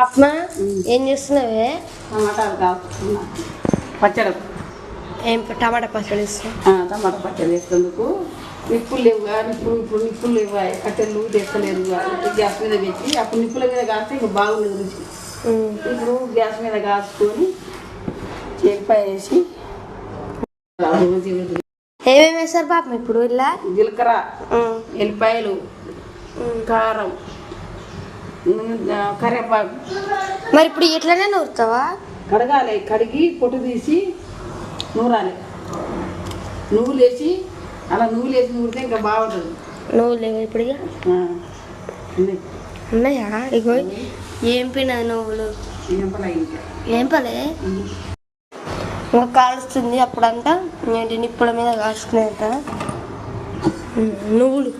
అమ్మ ఏం చేస్తున్నావే? టమాటాలు కాస్తున్నా పచ్చడి. ఏం టమాటా పచ్చడి ఇస్తాం ఆ, టమాటా పచ్చడి వేసేందుకు నిప్పులు లేవు నిప్పులు ఇప్పుడు నిప్పులు లేవు కట్టెలు ఇప్పుడు గ్యాస్ మీద పెట్టి అప్పుడు నిప్పుల మీద కాస్తే ఇంకా బాగుండదు రుచి. ఇప్పుడు గ్యాస్ మీద కాసుకొని చేపాయ వేసి ఏమేమి వేస్తారు పాపం ఇప్పుడు ఇలా? జీలకర్ర ఎల్లిపాయలు కారం కరివేపాకు మరి ఇప్పుడు ఇట్లనే నూరుతావా? కడగాలి కడిగి పొట్టు తీసి నూరాలి. నువ్వులు వేసి అలా నువ్వులు వేసి నూరితే ఇంకా బాగుంటుంది. నువ్వు లేవు ఇప్పుడు. ఉన్నాయా. ఇగో ఏం పిన నువ్వులు? ఏం పని ఇంకా? కాలుస్తుంది అప్పుడంతా. ఏంటి నిప్పుల మీద కాల్చుకునేట నువ్వులు.